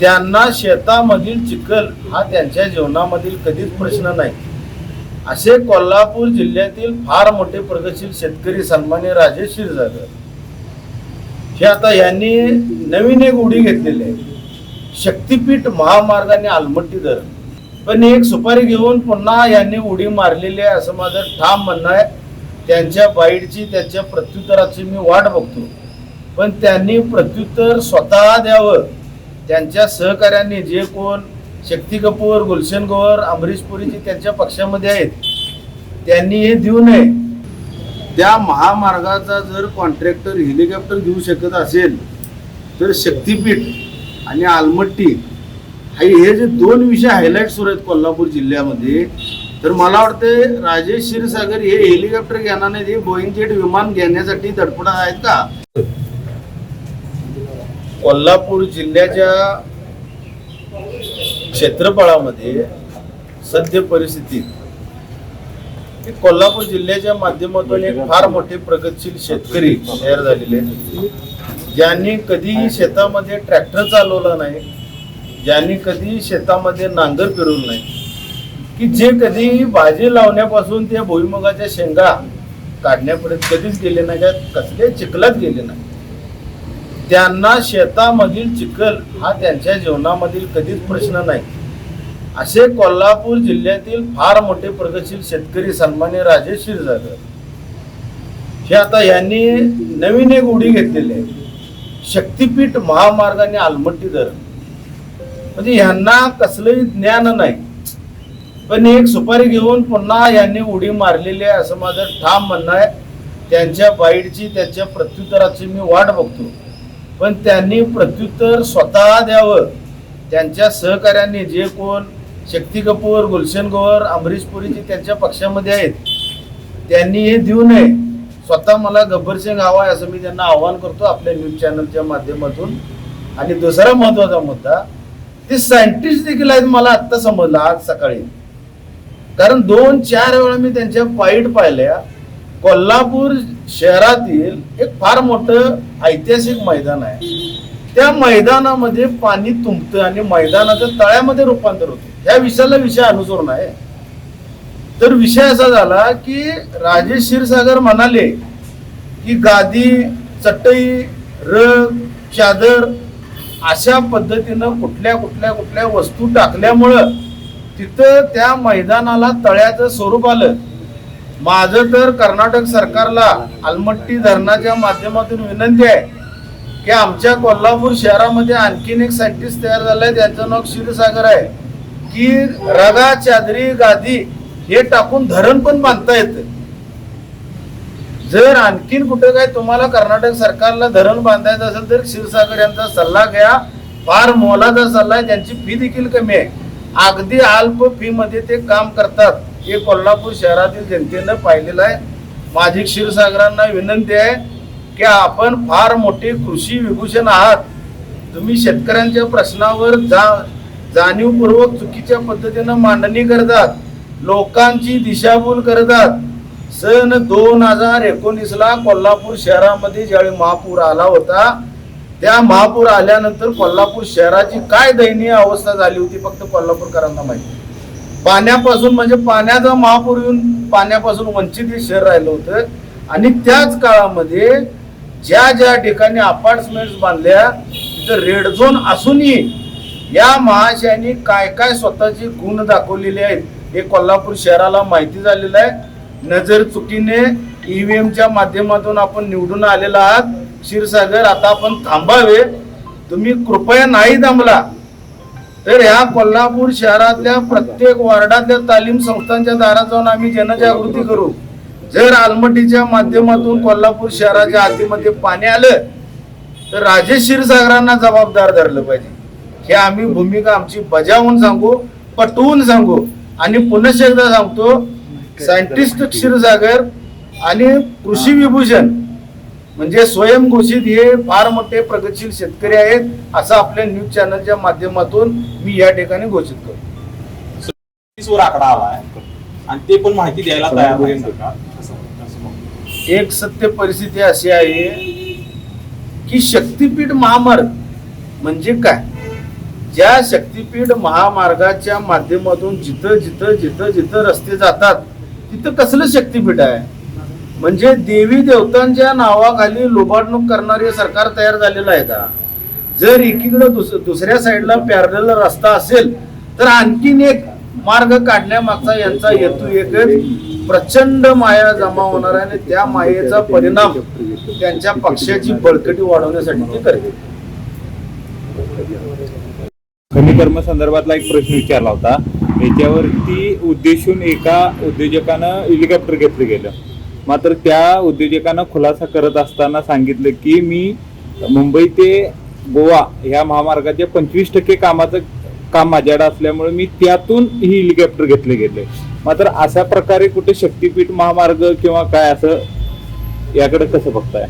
त्यांना शेतामधील चिखल हा त्यांच्या जीवनामधील कधीच प्रश्न नाही. असे कोल्हापूर जिल्ह्यातील फार मोठे प्रगतशील शेतकरी सन्मान्य राजेश क्षीरसागर हे आता यांनी नवीन एक उडी घेतलेली आहे. शक्तीपीठ महामार्ग आणि आलमट्टी धरण. पण एक सुपारी घेऊन पुन्हा यांनी उडी मारलेली आहे असं माझं ठाम म्हणणं आहे. त्यांच्या बाईटची त्यांच्या प्रत्युत्तराची मी वाट बघतो. पण त्यांनी प्रत्युत्तर स्वतः द्यावं. त्यांच्या सहकाऱ्यांनी जे कोण शक्ती कपूर गुलशन गोवर अमरीश पुरीजी त्यांच्या पक्षामध्ये आहेत त्यांनी हे देऊ नये. त्या महामार्गाचा जर कॉन्ट्रॅक्टर हेलिकॉप्टर देऊ शकत असेल तर शक्तीपीठ आणि आलमट्टी हे हे जे दोन विषय हायलाईट्स सुरू आहेत कोल्हापूर जिल्ह्यामध्ये तर मला वाटतं राजेश क्षीरसागर हे हेलिकॉप्टर घेणार नाहीत हे बोईंग जेट विमान घेण्यासाठी धडपडत आहेत का? कोल्हापूर जिल्ह्याच्या क्षेत्रफळामध्ये सद्य परिस्थितीत कोल्हापूर जिल्ह्याच्या माध्यमातून एक फार मोठे प्रगतशील शेतकरी तयार झालेले आहेत. ज्यांनी कधीही शेतामध्ये ट्रॅक्टर चालवला नाही ज्यांनी कधी शेतामध्ये नांगर फिरवलं नाही की जे कधी भाजी लावण्यापासून ते भुईमुगाच्या शेंगा काढण्यापर्यंत कधीच गेले नाही का कसले चिखलात गेले नाही त्यांना शेतामधील चिखल हा त्यांच्या जीवनामधील कधीच प्रश्न नाही. असे कोल्हापूर जिल्ह्यातील फार मोठे प्रगतशील शेतकरी सन्मान्य राजेश क्षीरसागर हे आता यांनी नवीन एक उडी घेतलेली आहे. शक्तीपीठ महामार्ग आणि आलमट्टी धरण. म्हणजे यांना कसलंही ज्ञान नाही. पण एक सुपारी घेऊन पुन्हा यांनी उडी मारलेली आहे असं माझं ठाम म्हणणं आहे. त्यांच्या बाईटची त्यांच्या प्रत्युत्तराची मी वाट बघतो. पण त्यांनी प्रत्युत्तर स्वतः द्यावं. त्यांच्या सहकाऱ्यांनी जे कोण शक्ती कपूर गुलशन गोवर अमरीश पुरीजी त्यांच्या पक्षामध्ये आहेत त्यांनी हे देऊ नये. स्वतः मला गब्बर सिंग हवा आहे असं मी त्यांना आव्हान करतो आपल्या न्यूज चॅनलच्या माध्यमातून. आणि दुसरा महत्त्वाचा मुद्दा ते सायंटिस्ट देखील आहेत मला आत्ता समजलं आज सकाळी. कारण दोन चार वेळा मी त्यांच्या पाईट पाहिल्या. कोल्हापूर शहरातील एक फार मोठं ऐतिहासिक मैदान आहे. त्या मैदानामध्ये पाणी तुंबतं आणि मैदानाचं तळ्यामध्ये रूपांतर होतं. या विषयाला विषय अनुसरून आहे. तर विषय असा झाला की राजेश क्षीरसागर म्हणाले की गादी चटई रग चादर अशा पद्धतीनं कुठल्या कुठल्या कुठल्या वस्तू टाकल्यामुळं तिथं त्या मैदानाला तळ्याचं स्वरूप आलं. माझं तर कर्नाटक सरकारला आलमट्टी धरणाच्या माध्यमातून विनंती आहे की आमच्या कोल्हापूर शहरामध्ये आणखीन एक सायंटिस्ट तयार झालाय त्यांचं नाव क्षीरसागर आहे. की रगा चादरी गादी हे टाकून धरण पण बांधता येतं. जर आणखीन कुठं काय तुम्हाला कर्नाटक सरकारला धरण बांधायचं असेल तर क्षीरसागर यांचा सल्ला घ्या. फार मोलाचा सल्ला आहे त्यांची फी देखील कमी आहे. अगदी अल्प फी मध्ये ते काम करतात. हे कोल्हापूर शहरातील जनतेनं पाहिलेलं आहे. माझी क्षीरसागरांना विनंती आहे की आपण फार मोठे कृषी विभूषण आहात. तुम्ही शेतकऱ्यांच्या प्रश्नावर जा जाणीवपूर्वक चुकीच्या पद्धतीनं मांडणी करतात. लोकांची दिशाभूल करतात. सन दोन हजार एकोणीसला कोल्हापूर शहरामध्ये ज्यावेळी महापूर आला होता त्या महापूर आल्यानंतर कोल्हापूर शहराची काय दयनीय अवस्था झाली होती फक्त कोल्हापूरकरांना माहिती. पाण्यापासून म्हणजे पाण्याचा महापूर येऊन पाण्यापासून वंचित हे शहर राहिलं होतं. आणि त्याच काळामध्ये ज्या ज्या ठिकाणी अपार्टमेंट्स बांधल्या तिथं रेड झोन असूनही या महाशयानी काय काय स्वतःची गुण दाखवलेले आहेत हे कोल्हापूर शहराला माहिती झालेलं आहे. नजर चुकीने ईव्हीएमच्या माध्यमातून आपण निवडून आलेला आहात. क्षीरसागर आता आपण थांबावे. तुम्ही कृपया नाही थांबला. तर ह्या कोल्हापूर शहरातल्या प्रत्येक वार्डातल्या तालीम संस्थांच्या दारात जाऊन आम्ही जनजागृती करू. जर आलमटीच्या माध्यमातून कोल्हापूर शहराच्या आधीमध्ये पाणी आलं तर राजेश क्षीरसागरांना जबाबदार धरलं पाहिजे. हे आम्ही भूमिका आमची बजावून सांगू पटवून सांगू आणि पुनश्च एकदा सांगतो सायंटिस्ट क्षीरसागर आणि कृषी विभूषण म्हणजे स्वयंघोषित हे फार मोठे प्रगतशील शेतकरी आहेत असं आपल्या न्यूज चॅनलच्या माध्यमातून मी या ठिकाणी घोषित करतो. वर आकडा आलाय आणि ते पण माहिती द्यायला तयार म्हणतो. एक सत्य परिस्थिती अशी आहे की शक्तीपीठ महामार्ग म्हणजे काय? ज्या शक्तीपीठ महामार्गाच्या माध्यमातून जिथं जिथं जिथं जिथं रस्ते जातात तिथं कसलं शक्तीपीठ आहे? म्हणजे देवी देवतांच्या नावाखाली लुबाडणूक करणारे सरकार तयार झालेलं आहे का? जर एकीकडे दुस दुसऱ्या साईडला पॅरल रस्ता असेल तर आणखीन एक मार्ग काढण्यामागचा यांचा हेतू एकच प्रचंड माया जमा होणार आहे आणि त्या मायेचा परिणाम त्यांच्या पक्षाची बळकटी वाढवण्यासाठी ते करते कमी कर्म संदर्भातला एक प्रश्न विचारला होता. याच्यावरती उद्देशून एका उद्योजकानं हेलिकॉप्टर घेतलं गेलं. मात्र त्या उद्योजकानं खुलासा करत असताना सांगितलं की मी मुंबई ते गोवा ह्या महामार्गाच्या पंचवीस टक्के कामाचं काम माझ्याकडे असल्यामुळे मी त्यातून ही हेलिकॉप्टर घेतले गेले. मात्र अशा प्रकारे कुठे शक्तीपीठ महामार्ग किंवा काय असं याकडे कसं बघताय?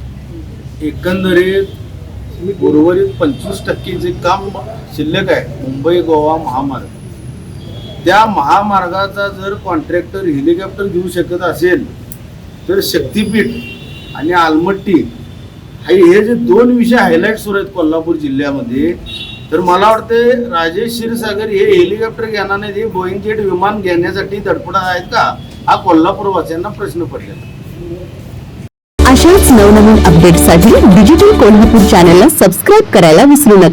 एकंदरीत उर्वरित पंचवीस टक्के जे काम शिल्लक आहे मुंबई गोवा महामार्ग त्या महामार्गाचा जर कॉन्ट्रॅक्टर हेलिकॉप्टर घेऊ शकत असेल तर शक्तीपीठ आणि आलमट्टी हे हे जे दोन विषय हायलाईट सुरू आहेत कोल्हापूर जिल्ह्यामध्ये तर मला वाटते राजेश क्षीरसागर हे हेलिकॉप्टर घेणार नाही हे बोईंग जेट विमान घेण्यासाठी धडपडत आहेत का? हा कोल्हापूरवासियांना प्रश्न पडलेला अशाच नवनवीन अपडेटसाठी डिजिटल कोल्हापूर चॅनलला सबस्क्राईब करायला विसरू नका.